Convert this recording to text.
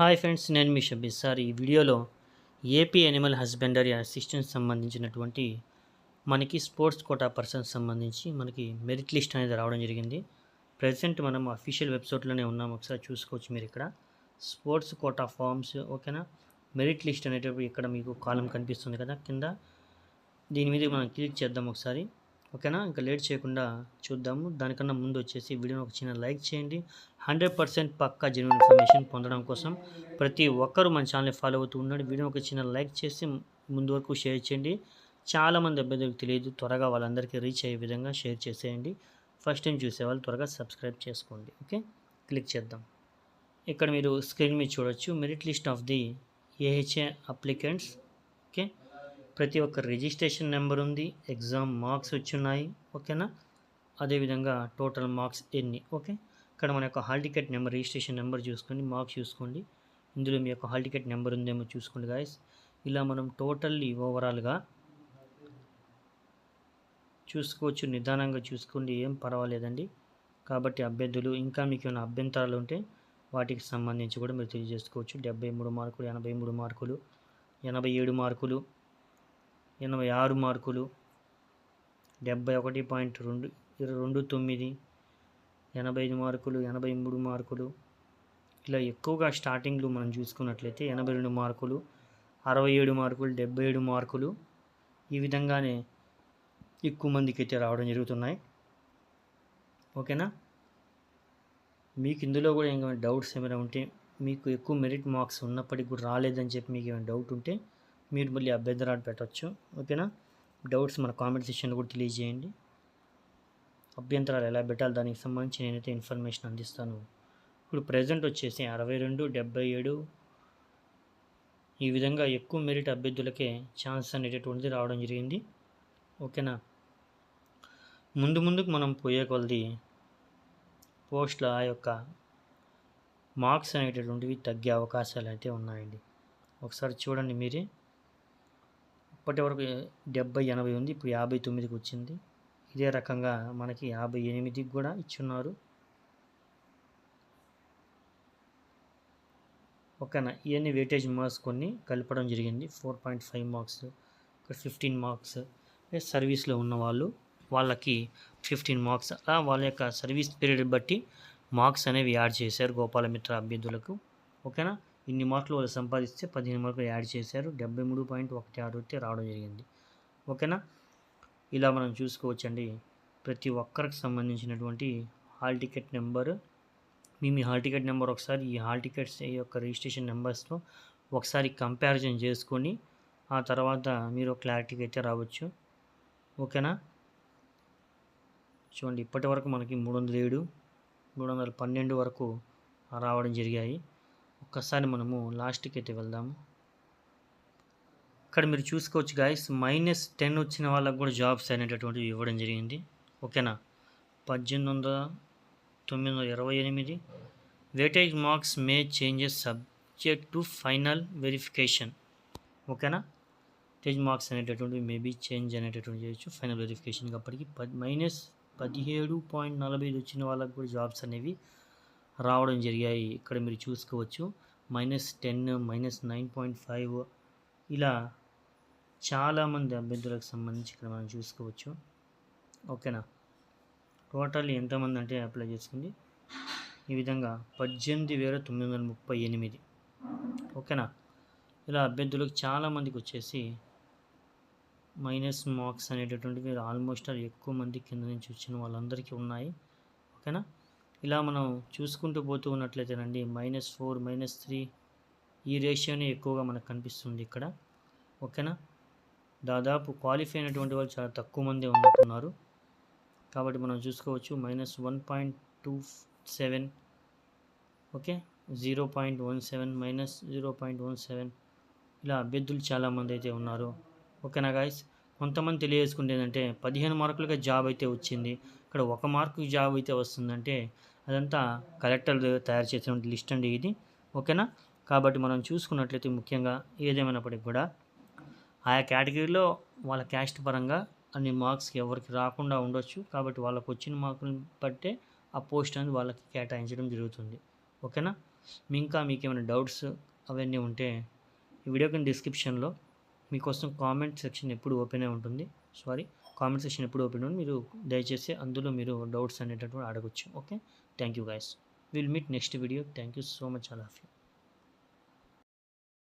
Hi friends నేను మీ Shabbi sir. ఈ వీడియోలో ఏపీ అనిమల్ హస్బెండరీ అసిస్టెంట్ సంబంధించినటువంటి మనకి స్పోర్ట్స్ కోటా పర్సన్ సంబంధించి మనకి మెరిట్ లిస్ట్ అనేది రావడం జరిగింది. ప్రజెంట్ మనం అఫీషియల్ వెబ్సైట్లోనే ఉన్నాం. ఒకసారి చూసుకోవచ్చు మీరు ఇక్కడ. స్పోర్ట్స్ కోటా ఫార్మ్స్ ఓకేనా? మెరిట్ లిస్ట్ అనేటప్పుడు ఇక్కడ మీకు కాలం కనిపిస్తుంది కదా కింద. దీని మీద మనం క్లిక్ చేద్దాం ఒకసారి. ఓకేనా? ఇంకా లేట్ చేయకుండా చూద్దాము. దానికన్నా ముందు వచ్చేసి వీడియోని ఒక చిన్న లైక్ చేయండి. హండ్రెడ్ పర్సెంట్ పక్కా జెన్యున్ ఇన్ఫర్మేషన్ పొందడం కోసం ప్రతి ఒక్కరూ మన ఛానల్ని ఫాలో అవుతూ ఉండండి. వీడియోని ఒక చిన్న లైక్ చేసి ముందు వరకు షేర్ చేయండి. చాలామంది అభ్యర్థులకు తెలియదు. త్వరగా వాళ్ళందరికీ రీచ్ అయ్యే విధంగా షేర్ చేసేయండి. ఫస్ట్ టైం చూసే వాళ్ళు త్వరగా సబ్స్క్రైబ్ చేసుకోండి. ఓకే? క్లిక్ చేద్దాం. ఇక్కడ మీరు స్క్రీన్ మీద చూడొచ్చు. Merit list of the AHA applicants okay? ప్రతి ఒక్క రిజిస్ట్రేషన్ నెంబర్ ఉంది ఎగ్జామ్ మార్క్స్ వచ్చి ఉన్నాయి ఓకేనా? అదేవిధంగా టోటల్ మార్క్స్ ఎన్ని ఓకే? ఇక్కడ మన యొక్క hall ticket number registration number చూసుకోండి మార్క్స్ చూసుకోండి. ఇందులో మీ యొక్క హాల్ టికెట్ నెంబర్ ఉందేమో చూసుకోండి గాయస్. ఇలా మనం టోటల్లీ ఓవరాల్గా చూసుకోవచ్చు నిదానంగా చూసుకోండి ఏం పర్వాలేదండి. కాబట్టి అభ్యర్థులు ఇంకా మీకు ఏమైనా అభ్యంతరాలు ఉంటే వాటికి సంబంధించి కూడా మీరు తెలియజేసుకోవచ్చు. డెబ్బై మూడు మార్కులు ఎనభై మూడు మార్కులు ఎనభై ఏడు మార్కులు ఎనభై ఆరు మార్కులు డెబ్బై ఒకటి పాయింట్ రెండు రెండు తొమ్మిది ఎనభై ఐదు మార్కులు ఎనభై మూడు మార్కులు. ఇలా ఎక్కువగా స్టార్టింగ్లు మనం చూసుకున్నట్లయితే ఎనభై రెండు మార్కులు అరవై ఏడు మార్కులు డెబ్బై ఏడు మార్కులు ఈ విధంగానే ఎక్కువ మందికి అయితే రావడం జరుగుతున్నాయి. ఓకేనా? మీకు ఇందులో కూడా ఏమైనా డౌట్స్ ఏమైనా ఉంటే మీకు ఎక్కువ మెరిట్ మార్క్స్ ఉన్నప్పటికీ కూడా రాలేదని చెప్పి మీకు ఏమైనా డౌట్ ఉంటే మీరు మళ్ళీ అభ్యంతరాలు పెట్టవచ్చు ఓకేనా? డౌట్స్ మన కామెంట్ సెక్షన్లో కూడా తెలియజేయండి. అభ్యంతరాలు ఎలా పెట్టాలి దానికి సంబంధించి నేనైతే ఇన్ఫర్మేషన్ అందిస్తాను. ఇప్పుడు ప్రజెంట్ వచ్చేసి అరవై రెండు డెబ్బై ఏడు. ఈ విధంగా ఎక్కువ మెరిట్ అభ్యర్థులకే ఛాన్స్ అనేటటువంటిది రావడం జరిగింది ఓకేనా? ముందు ముందుకు మనం పోయే కొలది పోస్టుల ఆ యొక్క మార్క్స్ అనేటటువంటివి తగ్గే అవకాశాలు అయితే ఉన్నాయండి. ఒకసారి చూడండి మీరే. ఇప్పటి వరకు డెబ్బై ఎనభై ఉంది ఇప్పుడు యాభై తొమ్మిదికి వచ్చింది. ఇదే రకంగా మనకి యాభై ఎనిమిదికి కూడా ఇచ్చున్నారు. ఓకేనా ఇవన్నీ వెయిటేజ్ మార్క్స్ కొన్ని కలపడం జరిగింది. Four point five marks fifteen marks సర్వీస్లో ఉన్న వాళ్ళు వాళ్ళకి ఫిఫ్టీన్ మార్క్స్ అలా వాళ్ళ యొక్క సర్వీస్ పీరియడ్ బట్టి మార్క్స్ అనేవి యాడ్ చేశారు గోపాలమిత్ర అభ్యర్థులకు. ఓకేనా? ఇన్ని మార్కులు వాళ్ళు సంపాదిస్తే పదిహేను మార్కులు యాడ్ చేశారు. డెబ్బై మూడు పాయింట్ ఒకటి ఆరు అయితే రావడం జరిగింది. ఓకేనా? ఇలా మనం చూసుకోవచ్చండి. ప్రతి ఒక్కరికి సంబంధించినటువంటి హాల్ టికెట్ నెంబర్. మీ మీ హాల్ టికెట్ నెంబర్ ఒకసారి ఈ హాల్ టికెట్స్ ఈ యొక్క రిజిస్ట్రేషన్ నెంబర్స్తో ఒకసారి కంపారిజన్ చేసుకొని ఆ తర్వాత మీరు క్లారిటీకి అయితే రావచ్చు. ఓకేనా? చూడండి ఇప్పటి వరకు మనకి మూడు వందల ఏడు మూడు వందల పన్నెండు వరకు రావడం జరిగాయి. ఒక్కసారి మనము లాస్ట్కి అయితే వెళ్దాము ఇక్కడ మీరు చూసుకోవచ్చు గాయస్ మైనస్ టెన్ వచ్చిన వాళ్ళకు కూడా జాబ్స్ అనేటటువంటివి ఇవ్వడం జరిగింది. ఓకేనా పద్దెనిమిది వందల తొమ్మిది వందల ఇరవై ఎనిమిది. Weightage marks may changes subject to final verification ఓకేనా టేజ్ మార్క్స్ అనేటటువంటివి మేబీ చేంజ్ అనేటటువంటి చేయొచ్చు ఫైనల్ వెరిఫికేషన్ అప్పటికి. పది మైనస్ పదిహేడు పాయింట్ నలభై ఐదు వచ్చిన వాళ్ళకు కూడా జాబ్స్ అనేవి రావడం జరిగాయి. ఇక్కడ మీరు చూసుకోవచ్చు. Minus ten minus nine point five. ఇలా చాలామంది అభ్యర్థులకు సంబంధించి ఇక్కడ మనం చూసుకోవచ్చు. ఓకేనా? టోటల్ ఎంతమంది అంటే అప్లై చేసుకుంది ఈ విధంగా పద్దెనిమిది వేల తొమ్మిది వందల ముప్పై ఎనిమిది. ఓకేనా? ఇలా అభ్యర్థులకు చాలామందికి వచ్చేసి మైనస్ మార్క్స్ అనేటటువంటివి ఆల్మోస్ట్ ఎక్కువ మంది కింద నుంచి వచ్చిన వాళ్ళందరికీ ఉన్నాయి. ఓకేనా? ఇలా మనం చూసుకుంటూ పోతూ ఉన్నట్లయితేనండి మైనస్ ఫోర్ మైనస్ త్రీ ఈ రేషియోనే ఎక్కువగా మనకు కనిపిస్తుంది ఇక్కడ. ఓకేనా దాదాపు క్వాలిఫై అయినటువంటి వాళ్ళు చాలా తక్కువ మంది ఉన్నట్టున్నారు. కాబట్టి మనం చూసుకోవచ్చు minus one point two seven okay zero point one seven minus zero point one seven ఇలా అభ్యర్థులు చాలామంది అయితే ఉన్నారు. ఓకేనా గాయస్ కొంతమంది తెలియజేసుకుంటే ఏంటంటే పదిహేను మార్కులుగా జాబ్ అయితే వచ్చింది. ఇక్కడ ఒక మార్కు జాబ్ అయితే వస్తుందంటే అదంతా కలెక్టర్ తయారు చేసినటువంటి లిస్ట్ అండి ఇది. ఓకేనా? కాబట్టి మనం చూసుకున్నట్లయితే ముఖ్యంగా ఏదేమైనప్పటికీ కూడా ఆయా కేటగిరీలో వాళ్ళ క్యాస్ట్ పరంగా అన్ని మార్క్స్ ఎవరికి రాకుండా ఉండొచ్చు. కాబట్టి వాళ్ళకు వచ్చిన మార్కులను బట్టే ఆ పోస్ట్ అనేది వాళ్ళకి కేటాయించడం జరుగుతుంది. ఓకేనా? ఇంకా మీకు ఏమైనా డౌట్స్ అవన్నీ ఉంటే ఈ వీడియో కింద డిస్క్రిప్షన్లో మీకోసం కామెంట్ సెక్షన్ ఎప్పుడు ఓపెన్ ఉంటుంది. సారీ కామెంట్ సెక్షన్ ఎప్పుడు ఓపెన్ ఉంది మీరు దయచేసి అందులో మీరు డౌట్స్ అనేటటువంటి అడగచ్చు. Okay thank you guys will meet next video thank you so much all of you